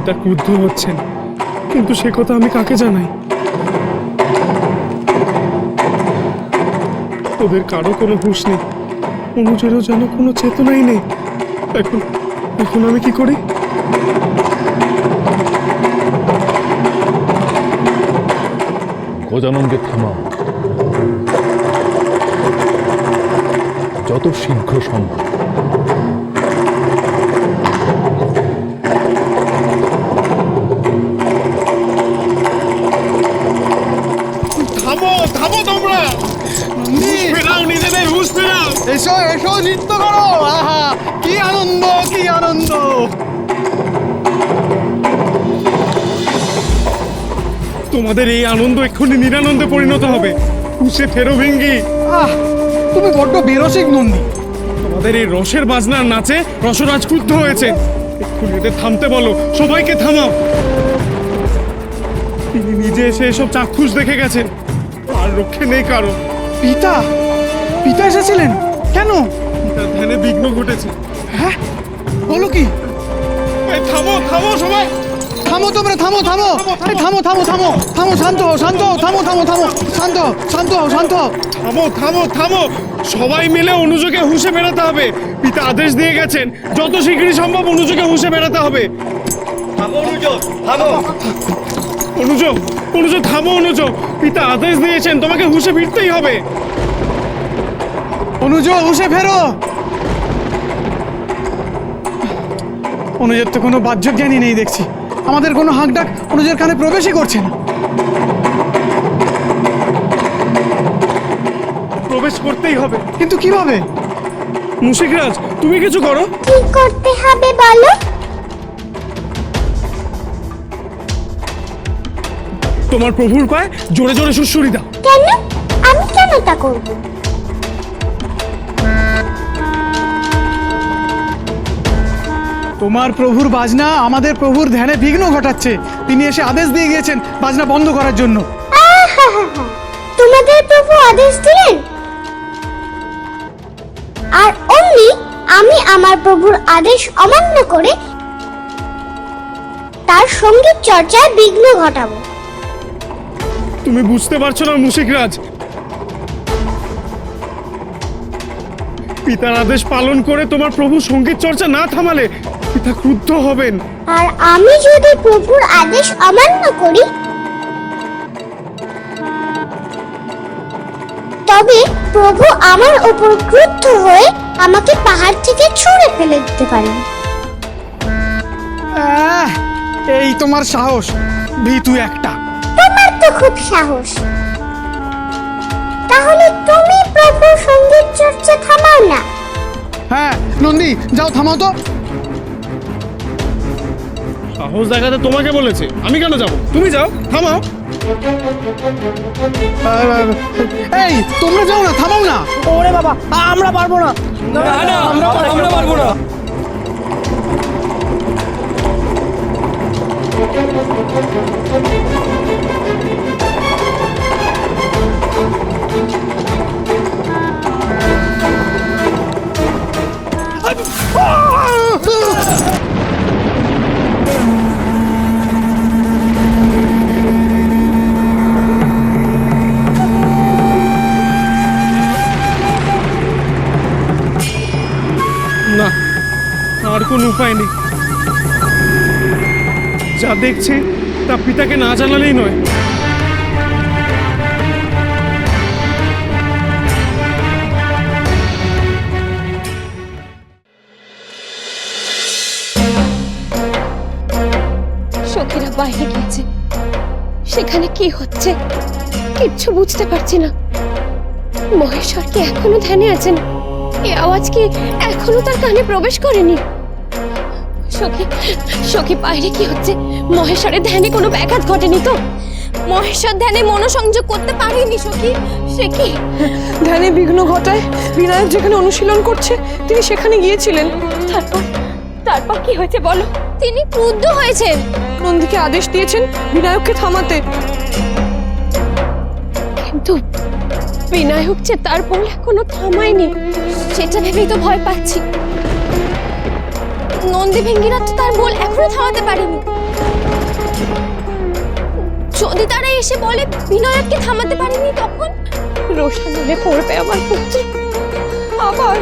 পিতা ক্রুদ্ধ হচ্ছেন, কিন্তু সে কথা আমি কাকে জানাই? ওদের কারও কোনো হুঁশ নেই, অনুজেরও যেন কোনো চেতনাই নেই। এখন এখন আমি কি করি? গজাননকে থামাও। যত শীঘ্র সম্ভব। তোমরা? হুঁশ ফেরাও নিজেদের হুঁশ ফেরাও এসো এসো নৃত্য করো। আহা কি আনন্দ কি আনন্দ। তোমাদের এই আনন্দ এক্ষুনি নিরানন্দে পরিণত হবে। হুঁশে ফেরো ভেঙ্গি। আহ তুমি বড্ড বেরসিক নন্দী। তোমাদের এই রসের বাজনার নাচে রসরাজ ক্রুদ্ধ হয়েছে। এক্ষুনি এদের থামতে বলো সবাইকে থামাও। তিনি নিজে এসে এসব চাক্ষুষ দেখে গেছেন। আর রক্ষে নেই কারও। পিতা? পিতা এসেছিলেন? কেন? তার ধ্যানে বিঘ্ন ঘটেছে। হ্যাঁ? বলো কি? এই থামো থামো সবাই। থামো তোমরা থামো থামো। এই থামো। থামো থামো থামো। শান্ত হও শান্ত হও থামো থামো থামো। শান্ত হও, শান্ত হও শান্ত হও। থামো থামো থামো। সবাই মিলে অনুযোগে হুঁশে বেড়াতে হবে। পিতা আদেশ দিয়ে গেছেন যত শীঘ্রই সম্ভব অনুযোগে হুঁশে বেড়াতে হবে। থামো অনুযোগ থামো। অনুজ অনুজ থামো অনুজ। পিতা আদেশ দিয়েছেন তোমাকে হুঁশে ফিরতেই হবে। অনুজ উসে ফেরো। অনুজের তো কোনো বাহ্য জ্ঞানই নেই দেখছি। আমাদের কোনো হাঁক ডাক অনুজের কানে প্রবেশই করছে না। প্রবেশ করতেই হবে। কিন্তু কীভাবে? মুশিকরাজ তুমি কিছু করো? কি করতে হবে বলো? তোমার প্রভুর পায়ে জোরে জোরে সুশ্রুরি দাও। কেন? আমি কেন তা করব? তোমার প্রভুর বাজনা আমাদের প্রভুর ধ্যানে বিঘ্ন ঘটাচ্ছে। তিনি এসে আদেশ দিয়ে গিয়েছেন বাজনা বন্ধ করার জন্য। তোমাদের প্রভু আদেশ দিলেন? আর অমনি আমি আমার প্রভুর আদেশ অমান্য করে তার সংগীত চর্চায় বিঘ্ন ঘটাবো। তুমি বুঝতে পারছ না মুশিকরাজ। পিতার আদেশ পালন করে তোমার প্রভু সংগীত চর্চা না থামালে পিতা ক্রুদ্ধ হবেন। আর আমি যদি প্রভুর আদেশ অমান্য করি তবে প্রভু আমার উপর ক্রুদ্ধ হয়ে আমাকে পাহাড় থেকে ছুঁড়ে ফেলে দিতে পারেন। আহ, এই তোমার সাহস ভীতু একটা। তো খুব সাহস। তাহলে তুমি প্রভু সংগীত চর্চা থামাও না। হ্যাঁ নন্দী যাও থামাও তো। সাহস দেখাতে তোমাকে বলেছে। আমি কেন যাব? তুমি যাও থামাও। এই তোমরা যাও না থামাও না। ওরে বাবা আমরা পারব না। না না আমরা আমরা পারব না। না আর কোনো উপায় নেই। যা দেখছে তা পিতাকে না জানালেই নয়। সখীরা বাইরে গিয়েছে সেখানে কি হচ্ছে? কিচ্ছু বুঝতে পারছি না। মহেশ্বর কি এখনও ধ্যানে আছেন? এ আওয়াজ কি এখনও তার কানে প্রবেশ করেনি? সখী সখী বাইরে কি হচ্ছে? মহেশ্বরের ধ্যানে কোনো ব্যাঘাত ঘটেনি তো? মহেশ্বর ধ্যানে মনোসংযোগ করতে পারেনি সখী। সে কি? ধ্যানে বিঘ্ন ঘটায় বিনায়ক যেখানে অনুশীলন করছে তিনি সেখানে গিয়েছিলেন। তারপর তারপর কি হয়েছে বলো? তিনি ক্রুদ্ধ হয়েছেন। নন্দীকে আদেশ দিয়েছেন বিনায়ককে থামাতে। কিন্তু বিনায়ক যে তার বল এখনও থামায়নি সেটা ভেবেই তো ভয় পাচ্ছি। নন্দী ভেঙ্গিরা তো তার বল এখনও থামাতে পারেনি। যদি তারা এসে বলে বিনায়ককে থামাতে পারেনি তখন রোশানলে পড়বে আমার পুত্র। আবার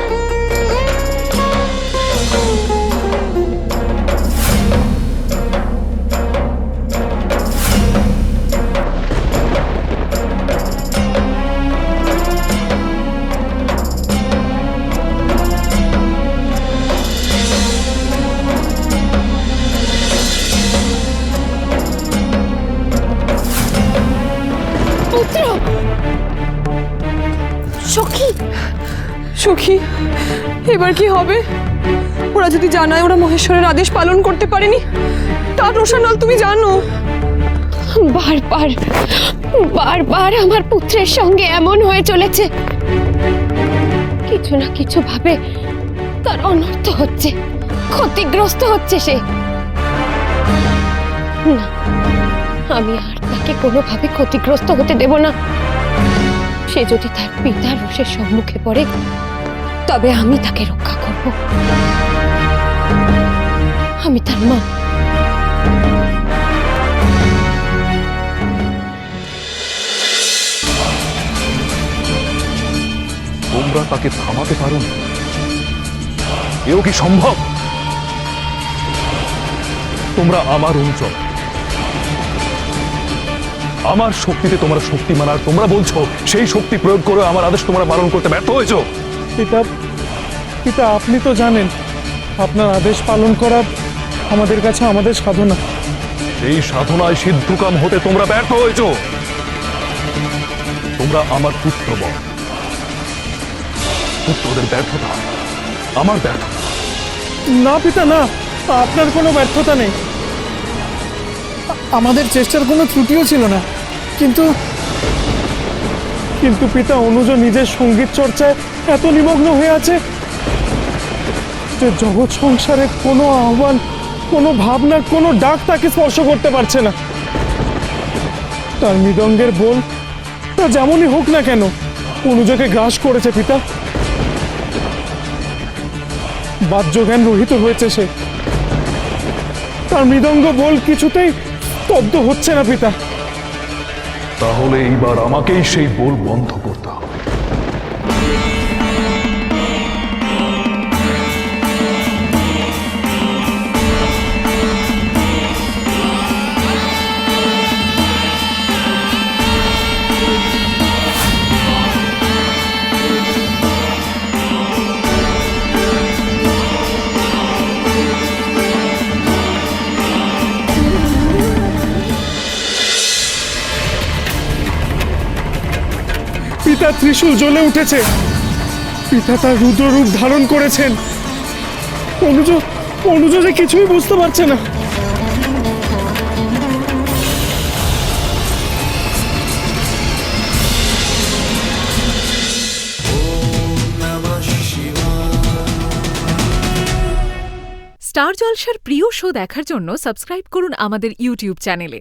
সখী, এবার কি হবে? ওরা যদি জানায় ওরা মহেশ্বরের আদেশ পালন করতে পারেনি তার রোশানল তুমি জানো। বারবার বারবার আমার পুত্রের সঙ্গে এমন হয়ে চলেছে। কিছু না কিছু ভাবে তার অনর্থ হচ্ছে, ক্ষতিগ্রস্ত হচ্ছে সে। না, আমি আর তাকে কোনোভাবে ক্ষতিগ্রস্ত হতে দেব না। সে যদি তার পিতার রোষের সম্মুখে পড়ে তবে আমি তাকে রক্ষা করব। আমি তার মা। তোমরা তাকে থামাতে পারো না। এও কি সম্ভব? তোমরা আমার অঞ্চল আমার শক্তিতে তোমরা শক্তিমান আর তোমরা বলছো সেই শক্তি প্রয়োগ করে আমার আদেশ তোমরা পালন করতে ব্যর্থ হয়েছ। পিতা পিতা আপনি তো জানেন আপনার আদেশ পালন করা আমাদের কাছে আমাদের সাধনা। এই সাধনায় সিদ্ধকাম হতে তোমরা ব্যর্থ হয়েছ। তোমরা আমার পুত্র বল। পুত্রদের ব্যর্থতা আমার ব্যর্থতা। না পিতা না আপনার কোনো ব্যর্থতা নেই। আমাদের চেষ্টার কোনো ত্রুটিও ছিল না কিন্তু কিন্তু পিতা অনুজ নিজের সংগীত চর্চায় এত নিমগ্ন হয়ে আছে যে জগৎ সংসারে কোনো আহ্বান, কোনো ভাবনা, কোনো ডাক তাকে স্পর্শ করতে পারছে না। তার মৃদঙ্গের বোল তা যেমনই হোক না কেন, অনুজকে গ্রাস করেছে পিতা। বাহ্যজ্ঞান রহিত হয়েছে সে। তার মৃদঙ্গ বল কিছুতেই স্তব্ধ হচ্ছে না পিতা। তাহলে এইবার আমাকেই সেই বোল বন্ধ করতে হবে। পিতা ত্রিশূল জ্বলে উঠেছে। পিতা তার রুদ্ররূপ ধারণ করেছেন। অনুজ অনুজ যে কিছুই বুঝতে পারছে না। স্টার জলসার প্রিয় শো দেখার জন্য সাবস্ক্রাইব করুন আমাদের ইউটিউব চ্যানেলে।